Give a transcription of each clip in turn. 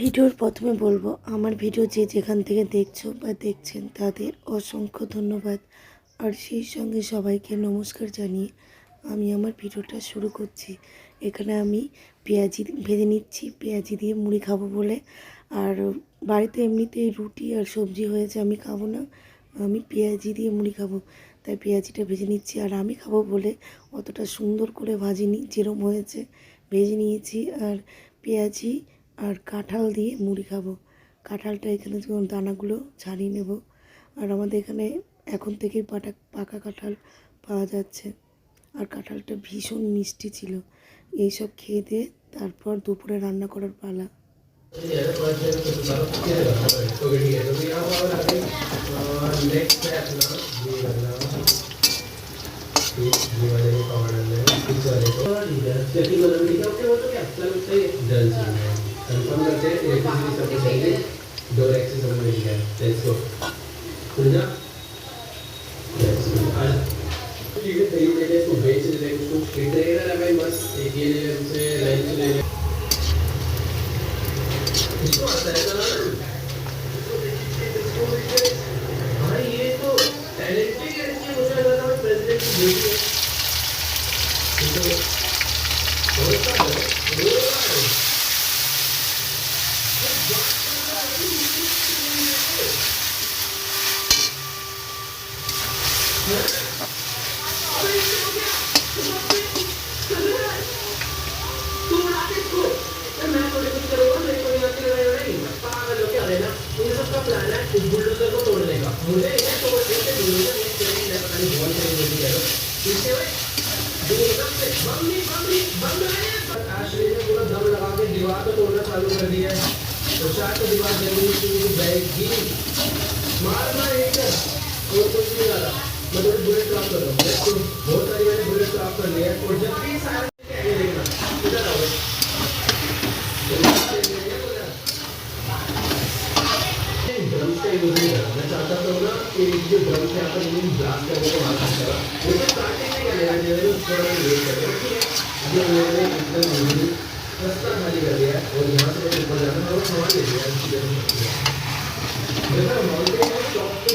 ভিডিওর প্রথমে বলব, আমার ভিডিও যে যেখান থেকে দেখছ বা দেখছেন তাদের অসংখ্য ধন্যবাদ। আর সেই সঙ্গে সবাইকে নমস্কার জানিয়ে আমি আমার ভিডিওটা শুরু করছি। এখানে আমি পেঁয়াজি ভেজে নিচ্ছি, পেঁয়াজি দিয়ে মুড়ি খাব বলে। আর বাড়িতে এমনিতেই রুটি আর সবজি হয়েছে আমি খাব না, আমি পেঁয়াজি দিয়ে মুড়ি খাব। তাই পেঁয়াজিটা ভেজে নিচ্ছি আর আমি খাব বলে অতটা সুন্দর করে ভাজিনি, যেরম হয়েছে ভেজে নিয়েছি। আর পেঁয়াজি আর কাঁঠাল দিয়ে মুড়ি খাব। কাঁঠালটা এখানে যেমন দানাগুলো ছাড়িয়ে নেব। আর আমাদের এখানে এখন থেকেই পাটা, পাকা কাঁঠাল পাওয়া যাচ্ছে। আর কাঁঠালটা ভীষণ মিষ্টি ছিল। এই সব খেয়ে দিয়ে তারপর দুপুরে রান্না করার পালা। कंफर्म करते हैं इलेक्ट्रिसिटी सब चाहिए डोर एक्सेस हमने मिल गया लेट्स गो सुनना लेट्स गो आज ठीक है तेरी मेरे इसको बेच दे दे उसको फिट रहेगा ना, भाई मस्त एक ये ले ले हमसे लंच ले ले इसको आता है ना? हाँ ये तो टैलेंटेड है मुझे लगा था प्रेसिडेंट की बेटी है ये तो बहुत अच्छा है मुझे ये तो ऐसे बुलडोजर ये चलेंगे ना पता नहीं बहुत चलेंगे मुझे कह रहा इससे भाई बुलडोजर से बम नहीं बम नहीं बम लगाए आश्रय ने पूरा दम लगा के दीवार को तोड़ना चालू कर दिया है तो शायद दीवार ज़मीन से बैठगी मारना एक और कुछ नहीं आ मैं थोड़ी बुलेट ड्रॉप कर रहा हूँ देखो बहुत सारी मैंने बुलेट ड्रॉप कर लिया है और जब भी सारे ये देखना इधर आओ ड्रम का यूज़ नहीं करा मैं चाहता था ना कि जो ड्रम से आता है ब्लास्ट करने को मार सकता है तो स्टार्टिंग में क्या लेना थोड़ा वेट करें अभी मैंने एकदम रास्ता खाली कर दिया और यहाँ से ऊपर जाना और सामान ले लिया देखा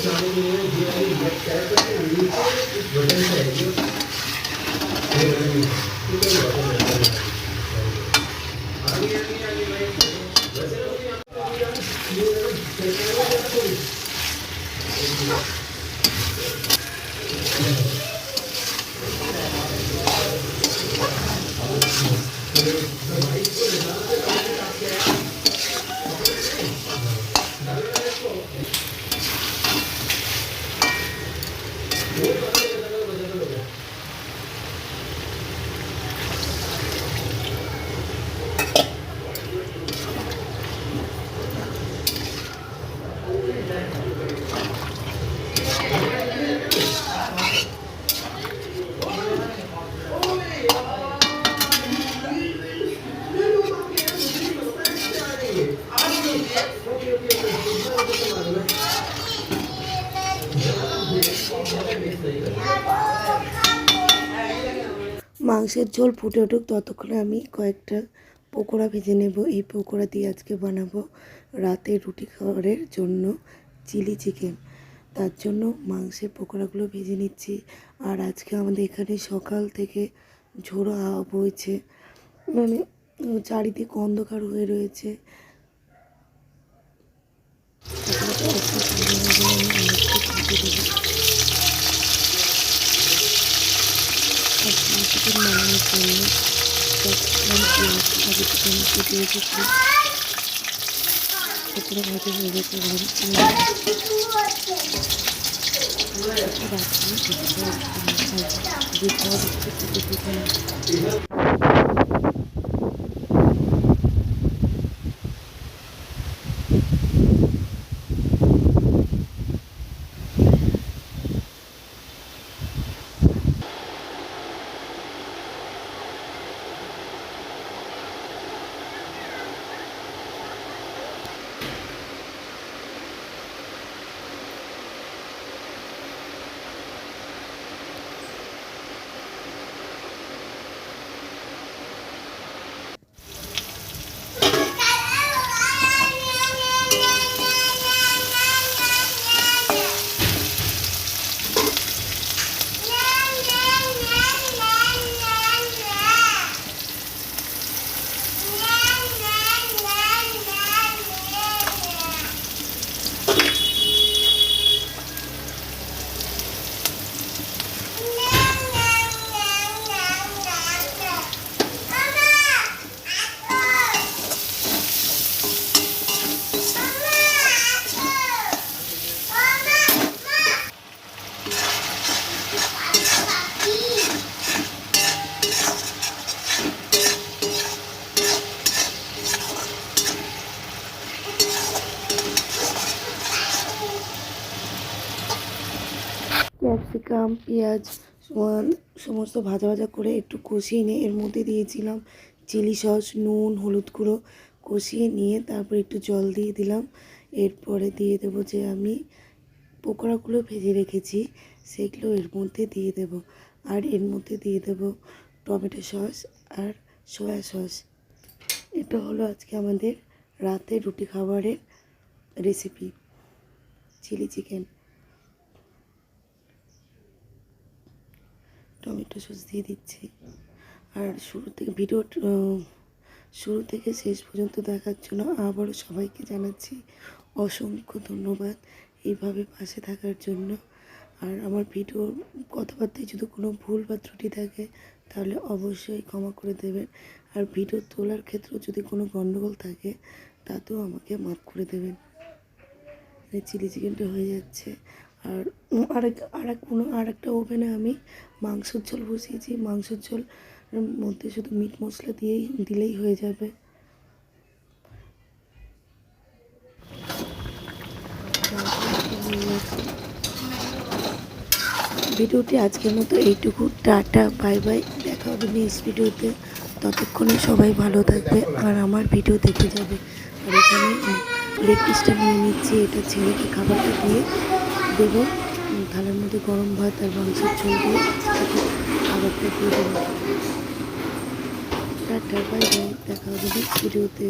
जाने के लिए ये आई लेफ़्ट टैप करके नीचे इस बटन से है। जो ये बटन है। ठीक बटन है। आगे आगे आगे, भाई। वैसे ना मुझे आपको पे ये ना चलने মাংসের ঝোল ফুটে উঠুক, ততক্ষণে আমি কয়েকটা পকোড়া ভেজে নেব। এই পকোড়া দিয়ে আজকে বানাবো রাতে রুটি খাবারের জন্য চিলি চিকেন। তার জন্য মাংসের পকোড়াগুলো ভেজে নিচ্ছি। আর আজকে আমাদের এখানে সকাল থেকে ঝোড়ো হাওয়া বইছে। মানে চারিদিক অন্ধকার হয়ে রয়েছে। জন্য পুরো ভাজি হয়ে গেছে এবার ক্যাপসিকাম পেঁয়াজ সমস্ত ভাজা ভাজা করে একটু কষিয়ে নিয়ে এর মধ্যে দিয়েছিলাম চিলি সস, নুন, হলুদ গুঁড়ো কষিয়ে নিয়ে তারপর একটু জল দিয়ে দিলাম। এরপরে দিয়ে দেবো যে আমি পকোড়াগুলো ভেজে রেখেছি, সেগুলো এর মধ্যে দিয়ে দেব। আর এর মধ্যে দিয়ে দেব টমেটো সস আর সয়া সস। এটা হলো আজকে আমাদের রাতে রুটি খাবারের recipe chilli chicken. Tomato sauce দিয়ে দিচ্ছি। আর শুরু থেকে ভিডিও শুরু থেকে শেষ পর্যন্ত দেখার জন্য আবারও সবাইকে জানাচ্ছি অসংখ্য ধন্যবাদ এইভাবে পাশে থাকার জন্য। আর আমার ভিডিওর কথাবার্তায় যদি কোনো ভুল বা ত্রুটি থাকে, তাহলে অবশ্যই ক্ষমা করে দেবেন। আর ভিডিও তোলার ক্ষেত্রেও যদি কোনো গণ্ডগোল থাকে, তাতেও আমাকে মাফ করে দেবেন। চিলি চিকেনটা হয়ে যাচ্ছে। আর আরেক আরেক কোনো আরেকটা ওভেনে আমি মাংসের ঝোল বসিয়েছি। মাংসের ঝোল মধ্যে শুধু মিট মশলা দিয়েই, দিলেই হয়ে যাবে। ভিডিওটি আজকের মতো এইটুকু। Tata, bye bye. দেখা হবে নেক্সট ভিডিওতে। ততক্ষণে সবাই ভালো থাকবে আর আমার ভিডিও দেখে যাবে। আর এখানে লেগ পিসটা নিয়ে নিচ্ছি। এটা ছেলেকে খাবারটা দিয়ে দেবো। থালার মধ্যে গরম ভাত আর মাংসের ঝোল দিয়ে দিয়ে দেবো। টাটা বাই বাই দেখা হবে ভিডিওতে